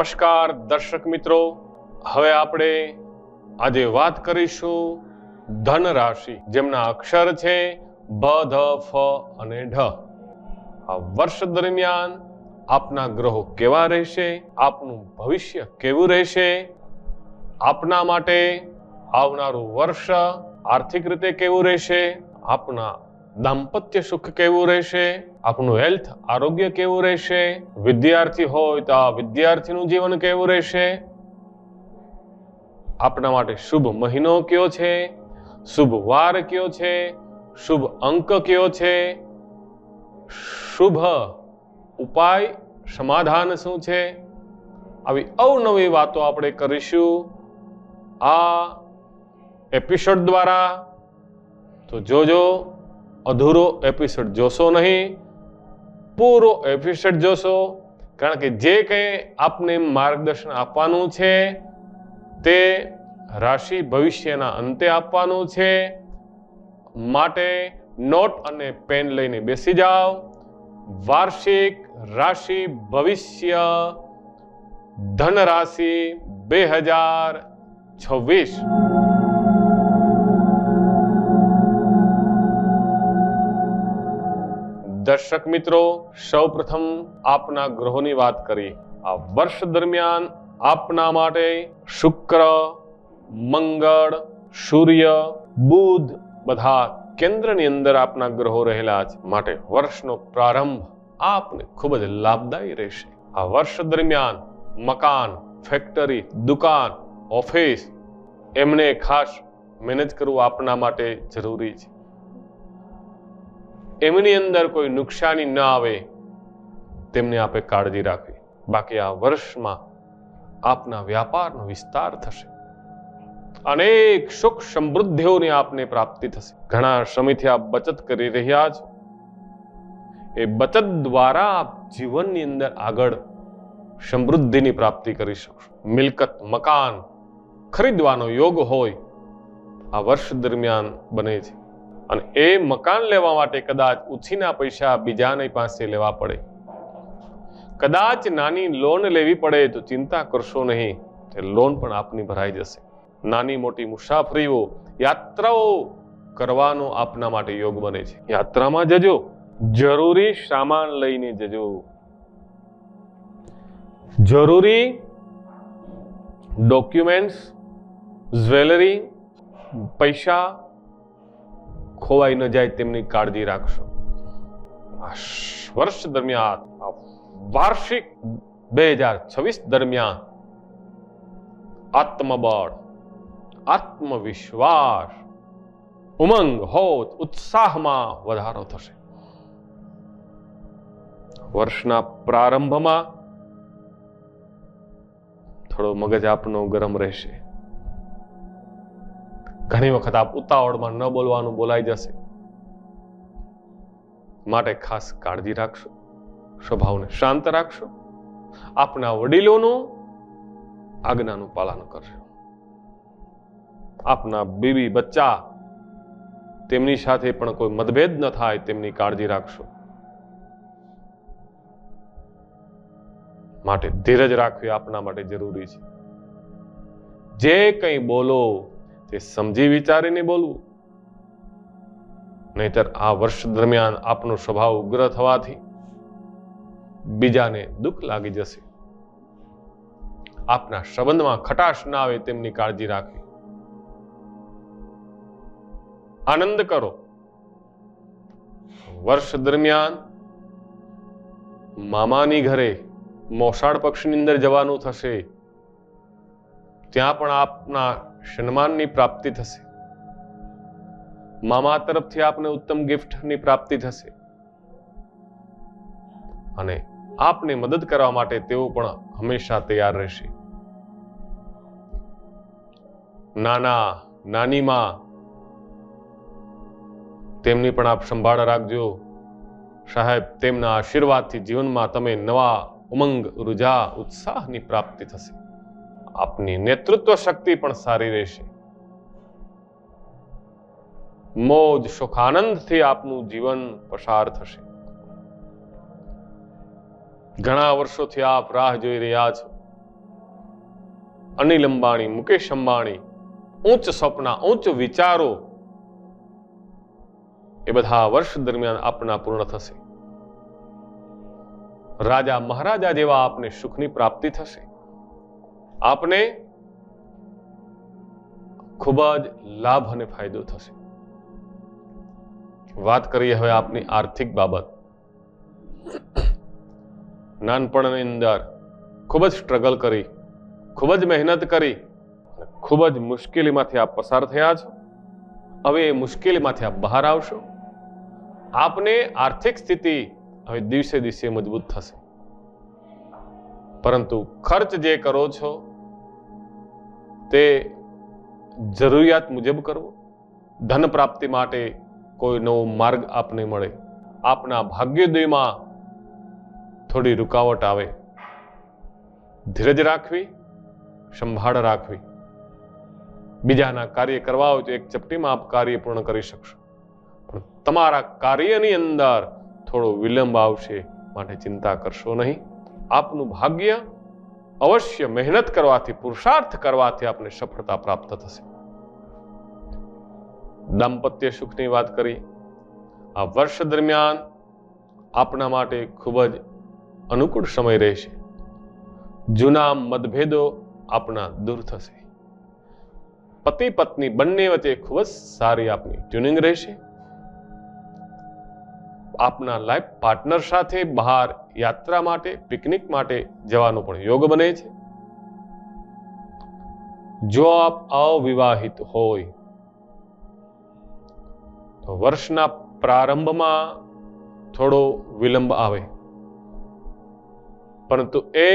નમસ્કાર દર્શક મિત્રો. હવે આપણે આજે વાત કરીશું ધન રાશિ જેમના અક્ષર છે ભ ધ, ફ અને ઢ. આ વર્ષ દરમિયાન આપના ગ્રહો કેવા રહેશે? આપનું ભવિષ્ય કેવું રહેશે? આપના માટે આવનારું વર્ષ આર્થિક રીતે કેવું રહેશે? આપના દાંપત્ય સુખ કેવું રહેશે? આપનું હેલ્થ આરોગ્ય કેવું રહેશે? વિદ્યાર્થી હોય તો આ વિદ્યાર્થીનું જીવન કેવું રહેશે? આપના માટે શુભ મહિનો કયો છે? શુભ વાર કયો છે? શુભ અંક કયો છે? શુભ ઉપાય, સમાધાન શું છે? આવી અવનવી વાતો આપણે કરીશું આ એપિસોડ દ્વારા. તો જોજો, અધૂરો એપિસોડ જોશો નહીં. પૂરો એપિસોડ જોશો. કારણ કે જે કંઈ આપને માર્ગદર્શન આપવાનું છે, તે રાશિ ભવિષ્યના અંતે આપવાનું છે. માટે નોટ અને પેન લઈને બેસી જાઓ. વાર્ષિક રાશિ ભવિષ્ય ધન રાશિ બે હજાર છવ્વીસ. દર્શક મિત્રો, સૌપ્રથમ આપના ગ્રહોની વાત કરી આ વર્ષ દરમિયાન આપના માટે શુક્ર, મંગળ, સૂર્ય, બુધ બધા કેન્દ્રની અંદર આપના ગ્રહો રહેલા છે. માટે વર્ષનો પ્રારંભ આપને ખૂબ જ લાભદાયી રહેશે. આ વર્ષ દરમિયાન મકાન, ફેક્ટરી, દુકાન, ઓફિસ એમને ખાસ મેનેજ કરવું આપના માટે જરૂરી છે. એમની અંદર કોઈ નુકસાની ન આવે, તેમની આપે કાળજી રાખવી. બાકી આ વર્ષમાં આપના વ્યાપારનો વિસ્તાર થશે. અનેક સુખ સમૃદ્ધિઓની આપને પ્રાપ્તિ થશે. ઘણા સમયથી આપ બચત કરી રહ્યા છો. એ બચત દ્વારા આપ જીવનની અંદર આગળ સમૃદ્ધિની પ્રાપ્તિ કરી શકશો. મિલકત, મકાન ખરીદવાનો યોગ હોય, આ વર્ષ દરમિયાન બને છે. અને એ મકાન લેવા માટે કદાચ ઉછીના પૈસા બીજાની પાસે લેવા પડે. કદાચ નાની લોન લેવી પડે તો ચિંતા કરશો નહીં, તે લોન પણ આપની ભરાઈ જશે. નાની મોટી મુસાફરીઓ, યાત્રાઓ કરવાનો આપના માટે યોગ બને છે. યાત્રામાં જજો, જરૂરી સામાન લઈને જજો. જરૂરી ડોક્યુમેન્ટ્સ, જ્વેલરી, પૈસા ખોવાઈ ન જાય તેમની કાળજી રાખશો. આ વર્ષ દરમિયાન વાર્ષિક બે હજાર છવ્વીસ દરમિયાન આત્મબળ, આત્મવિશ્વાસ, ઉમંગ, હોત, ઉત્સાહમાં વધારો થશે. વર્ષના પ્રારંભમાં થોડો મગજ આપનો ગરમ રહેશે. ઘણી વખત આપ ઉતાવળમાં ન બોલવાનું બોલાઈ જશે. માટે ખાસ કાળજી રાખશો, સ્વભાવને શાંત રાખશો. આપના વડીલોનું આજ્ઞાનું પાલન કરશો. આપના બીબી બચ્ચા તેમની સાથે પણ કોઈ મતભેદ ન થાય, તેમની કાળજી રાખશો. માટે ધીરજ રાખવી આપના માટે જરૂરી છે. જે કંઈ બોલો તે સમજી વિચારીને બોલવું. નહીતર આ વર્ષ દરમિયાન આપનો સ્વભાવ ઉગ્ર થવાથી બીજાને દુઃખ લાગી જશે. આપના સંબંધમાં ખટાશ ના આવે તેમની કાળજી રાખવી. આનંદ કરો. વર્ષ દરમિયાન મામાની ઘરે મોસાળ પક્ષની અંદર જવાનું થશે. ત્યાં પણ આપના સન્માનની પ્રાપ્તિ થશે. મામા તરફથી આપને ઉત્તમ ગિફ્ટની પ્રાપ્તિ થશે. અને આપને મદદ કરવા માટે તેઓ પણ હંમેશા તૈયાર રહેશે. નાના નાનીમાં તેમની પણ આપ સંભાળ રાખજો. સાહેબ, તેમના આશીર્વાદથી જીવનમાં તમે નવા ઉમંગ ઊર્જા ઉત્સાહની પ્રાપ્તિ થશે. આપની નેતૃત્વ શક્તિ પણ સારી રહેશે. મોજ સુખાનંદથી આપનું જીવન પસાર થશે. ઘણા વર્ષોથી આપ રાહ જોઈ રહ્યા છો. અનિલ અંબાણી, મુકેશ અંબાણી ઉચ્ચ સપના ઉચ્ચ વિચારો, એ બધા વર્ષ દરમિયાન આપના પૂર્ણ થશે. રાજા મહારાજા જેવા આપને સુખની પ્રાપ્તિ થશે. આપને ખૂબ જ લાભ અને ફાયદો થશે. વાત કરીએ હવે આપની આર્થિક બાબત. નાનપણની અંદર ખૂબ જ સ્ટ્રગલ કરી, ખૂબ જ મહેનત કરી ખૂબ જ મુશ્કેલીમાંથી આપ પસાર થયા છો. હવે એ મુશ્કેલીમાંથી આપ બહાર આવશો. આપને આર્થિક સ્થિતિ હવે દિવસે દિવસે મજબૂત થશે. પરંતુ ખર્ચ જે કરો છો તે જરૂરિયાત મુજબ કરવો. ધન પ્રાપ્તિ માટે કોઈ નવો માર્ગ આપને મળે. આપના ભાગ્યોદયમાં થોડી રૂકાવટ આવે. ધીરજ રાખવી, સંભાળ રાખવી. બીજાના કાર્ય કરવા હોય તો એક ચપટીમાં આપ કાર્ય પૂર્ણ કરી શકશો. પણ તમારા કાર્યની અંદર થોડો વિલંબ આવશે માટે ચિંતા કરશો નહીં. આપનું ભાગ્ય અવશ્ય મહેનત કરવાથી, પુરુષાર્થ કરવાથી આપને સફળતા પ્રાપ્ત થશે. દાંપત્ય સુખની વાત કરી, આ વર્ષ દરમિયાન આપણા માટે ખૂબ જ અનુકૂળ સમય રહેશે. જૂના મતભેદો આપણા દૂર થશે. પતિ પત્ની બંને વચ્ચે ખૂબ જ સારી આપની ટ્યુનિંગ રહેશે. આપના લાઈફ પાર્ટનર સાથે બહાર યાત્રા માટે, પિકનિક માટે જવાનો પણ યોગ બને છે. જો આપ અવિવાહિત હોય, તો વર્ષના પ્રારંભમાં થોડો વિલંબ આવે. પરંતુ એ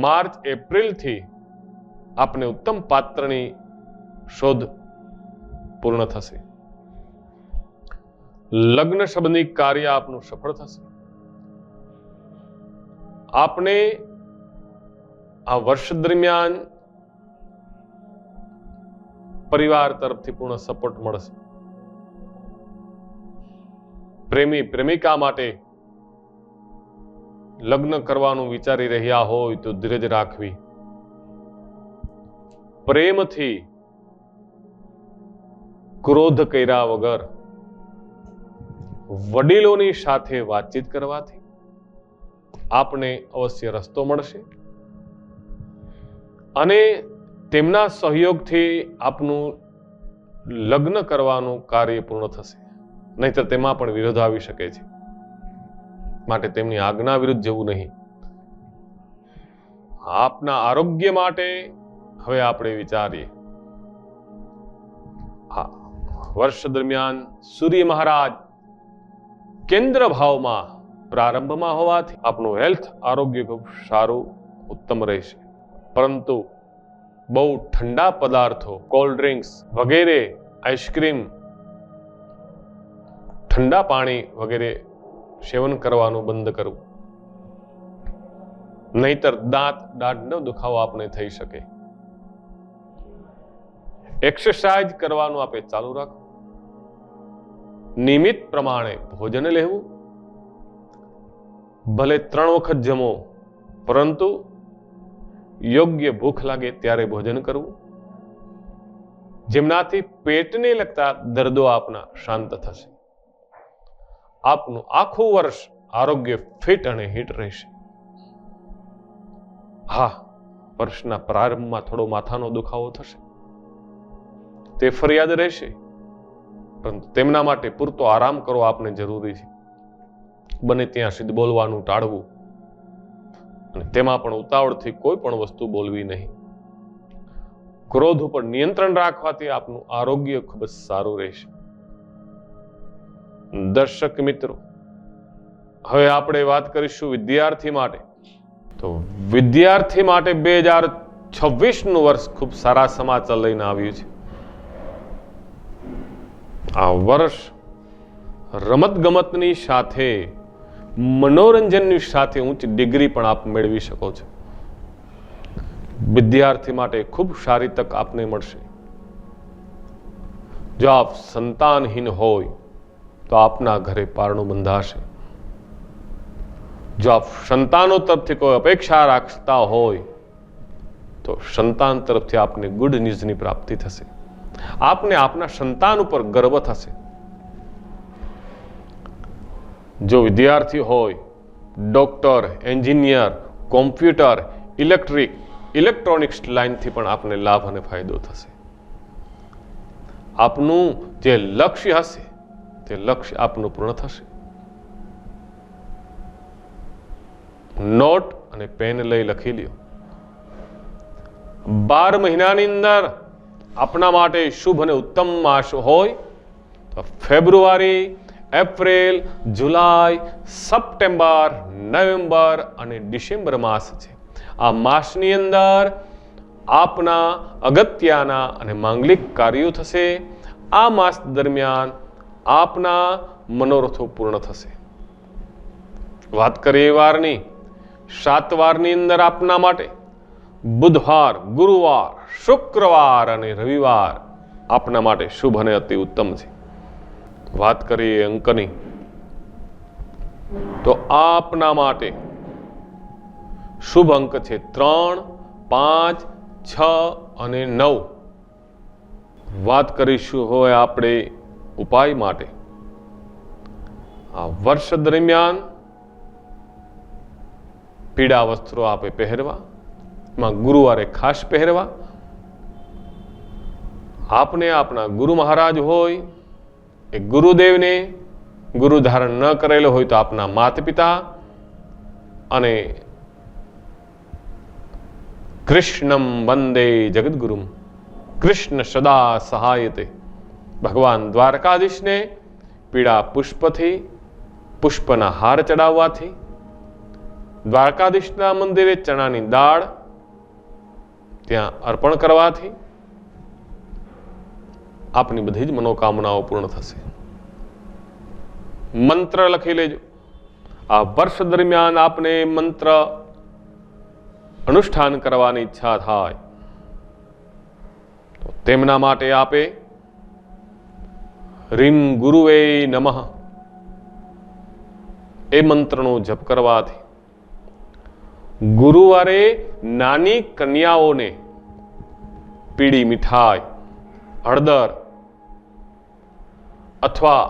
માર્ચ, એપ્રિલથી આપને ઉત્તમ પાત્રની શોધ પૂર્ણ થશે. લગ્ન સંબંધી કાર્ય આપનું સફળ થશે. આપને આ વર્ષ દરમિયાન પરિવાર તરફથી પૂર્ણ સપોર્ટ મળશે. પ્રેમી, પ્રેમિકા માટે લગ્ન કરવાનું વિચારી રહ્યા હોય તો ધીરજ રાખવી. પ્રેમથી ક્રોધ કર્યા વગર વડીલોની સાથે વાતચીત કરવાથી આપને અવશ્ય રસ્તો મળશે. અને તેમના સહયોગથી આપનું લગ્ન કરવાનું કાર્ય પૂર્ણ થશે. નહીતર તેમાં પણ વિરોધ આવી શકે છે. માટે તેમની આજ્ઞા વિરુદ્ધ જવું નહીં. આપના આરોગ્ય માટે હવે આપણે વિચારીએ. હા વર્ષ દરમિયાન સૂર્ય મહારાજ કેન્દ્ર ભાવમાં પ્રારંભમાં હોવાથી આપનું હેલ્થ, આરોગ્ય ખૂબ સારું, ઉત્તમ રહેશે. પરંતુ બહુ ઠંડા પદાર્થો, કોલ્ડ ડ્રિંક્સ વગેરે, આઈસ્ક્રીમ, ઠંડા પાણી વગેરે સેવન કરવાનું બંધ કરવું. નહીતર દાંત દાંતનો દુખાવો આપને થઈ શકે. એક્સરસાઇઝ કરવાનું આપે ચાલુ રાખો. નિયમિત પ્રમાણે ભોજન લેવું. ભલે ત્રણ વખત જમો, પરંતુ યોગ્ય ભૂખ લાગે ત્યારે ભોજન કરવું. જેમનાથી પેટને લગતા દર્દો આપના શાંત થશે. આપનું આખું વર્ષ આરોગ્ય ફિટ અને હિટ રહેશે. હા, વર્ષના પ્રારંભમાં થોડો માથાનો દુખાવો થશે. તે ફરિયાદ રહેશે, પરંતુ તેમના માટે પૂરતો આરામ કરવો આપને જરૂરી છે. બને ત્યાં સુધી બોલવાનું ટાળવું. અને તેમાં પણ ઉતાવળથી કોઈ પણ વસ્તુ બોલવી નહીં. ક્રોધ ઉપર નિયંત્રણ રાખવાથી આપનું આરોગ્ય ખૂબ જ સારું રહેશે. દર્શક મિત્રો, હવે આપણે વાત કરીશું વિદ્યાર્થી માટે. તો વિદ્યાર્થી માટે બે હજાર છવ્વીસનું વર્ષ ખૂબ સારા સમાચાર લઈને આવ્યું છે. આ વર્ષ રમતગમતની સાથે મનોરંજનની સાથે ઉચ્ચ ડિગ્રી પણ આપ મેળવી શકો છો. વિદ્યાર્થી માટે ખૂબ સારી તક આપને મળશે. જો આપ સંતાનહીન હોય, તો આપના ઘરે પારણું બંધાશે. જો આપ સંતાનો તરફથી કોઈ અપેક્ષા રાખતા હોય, તો સંતાન તરફથી આપને ગુડ ન્યૂઝની પ્રાપ્તિ થશે. આપને આપના સંતાન ઉપર ગર્વ થશે. જો વિદ્યાર્થી હોય doctor engineer computer electric electronics લાઇનથી પણ આપને લાભ અને ફાયદો થશે. આપનું જે લક્ષ્ય હશે, તે લક્ષ્ય આપનું પૂર્ણ થશે. નોટ અને પેન લઈ લખી લ્યો. બાર મહિનાની અંદર આપણા માટે શુભ અને ઉત્તમ માસ હોય, તો ફેબ્રુઆરી એપ્રિલ, જુલાઈ, સપ્ટેમ્બર, નવેમ્બર અને ડિસેમ્બર માસ છે. આ માસની અંદર આપના અગત્યના અને માંગલિક કાર્યો થશે. આ માસ દરમિયાન આપના મનોરથો પૂર્ણ થશે. વાત કરીએ વારની. સાત વારની અંદર આપના માટે બુધવાર, ગુરુવાર, શુક્રવાર અને રવિવાર આપના માટે શુભ અને અતિ ઉત્તમ છે. વાત કરીએ અંકની. તો આપના માટે શુભ અંક છે ત્રણ, પાંચ, છ અને નવ. વાત કરીશું હોય આપણે ઉપાય માટે. આ વર્ષ દરમિયાન પીળા વસ્ત્રો આપે પહેરવા માં ગુરુવારે ખાસ પહેરવા. આપને આપણા ગુરુ મહારાજ હોય એ ગુરુદેવને ગુરુ ધારણ ન કરેલો હોય તો આપના માતા પિતા અને કૃષ્ણમ વંદે જગદગુરુમ કૃષ્ણ સદા સહાયતે. ભગવાન દ્વારકાધીશને પીળા પુષ્પથી, પુષ્પના હાર ચડાવવાથી, દ્વારકાધીશના મંદિરે ચણાની દાળ ત્યાં અર્પણ કરવાથી આપની બધી જ મનોકામનાઓ પૂર્ણ થશે. મંત્ર લખી લેજો. આ વર્ષ દરમિયાન આપને મંત્ર અનુષ્ઠાન કરવાની ઈચ્છા થાય. તો તેમના માટે આપે રીમ ગુરુવે નમઃ. એ મંત્રનો જપ કરવાથી. ગુરુવારે નાની કન્યાઓને પીળી મીઠાઈ, હળદર અથવા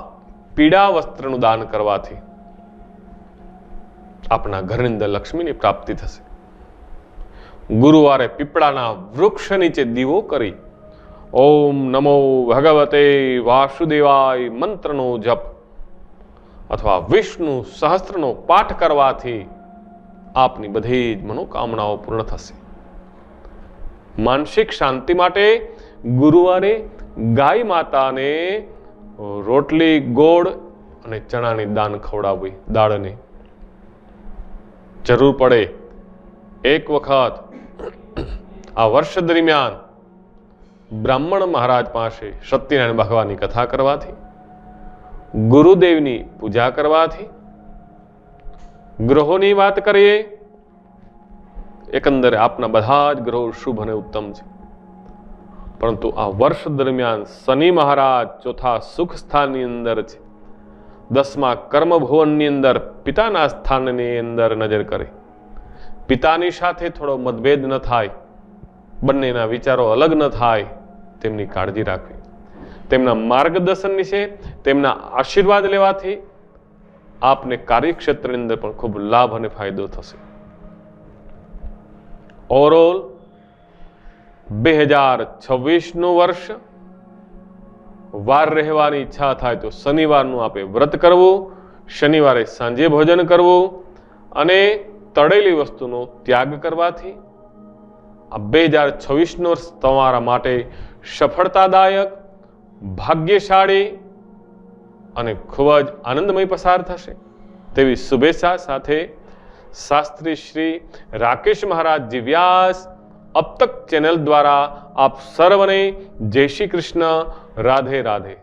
પીળા વસ્ત્રનું દાન કરવાથી આપણા ઘરની અંદર લક્ષ્મીની પ્રાપ્તિ થશે. ગુરુવારે પીપળાના વૃક્ષ નીચે દીવો કરી ઓમ નમો ભગવતે વાસુદેવાય મંત્રનો જપ અથવા વિષ્ણુ સહસ્ત્રનો પાઠ કરવાથી આપની બધી જ મનોકામનાઓ પૂર્ણ થશે. માનસિક શાંતિ માટે ગુરુવારે ગાય માતાને રોટલી, ગોળ અને ચણાની દાન ખવડાવવી દાળની. જરૂર પડે એક વખત આ વર્ષ દરમિયાન બ્રાહ્મણ મહારાજ પાસે સત્યનારાયણ ભગવાનની કથા કરવાથી, ગુરુદેવની પૂજા કરવાથી, ગ્રહોની વાત કરીએ, એકંદરે આપના બધા જ ગ્રહો શુભ અને ઉત્તમ છે. પરંતુ આ વર્ષ દરમિયાન શનિ મહારાજ ચોથા સુખ સ્થાનની અંદર છે. દસમા કર્મભુવનની અંદર પિતાના સ્થાનની અંદર નજર કરે. પિતાની સાથે થોડો મતભેદ ન થાય. બંનેના વિચારો અલગ ન થાય. તેમની કાળજી રાખવી. તેમના માર્ગદર્શન વિશે તેમના આશીર્વાદ લેવાથી આપને કાર્યક્ષેત્રની અંદર પણ ખૂબ લાભ અને ફાયદો થશે. ઓવરઓલ બે હજાર છવ્વીસનું વર્ષ. વાર રહેવાની ઈચ્છા થાય તો શનિવારનું આપે વ્રત કરવું, શનિવારે સાંજે ભોજન કરવું અને તળેલી વસ્તુનો ત્યાગ કરવાથી આ બે હજાર છવ્વીસનો વર્ષ તમારા માટે સફળતાદાયક, ભાગ્યશાળી અને ખૂબ જ આનંદમય પસાર થશે. તેવી શુભેચ્છા સાથે શાસ્ત્રી શ્રી રાકેશ મહારાજજી વ્યાસ અબ તક ચેનલ દ્વારા આપ સર્વને જય શ્રી કૃષ્ણ રાધે રાધે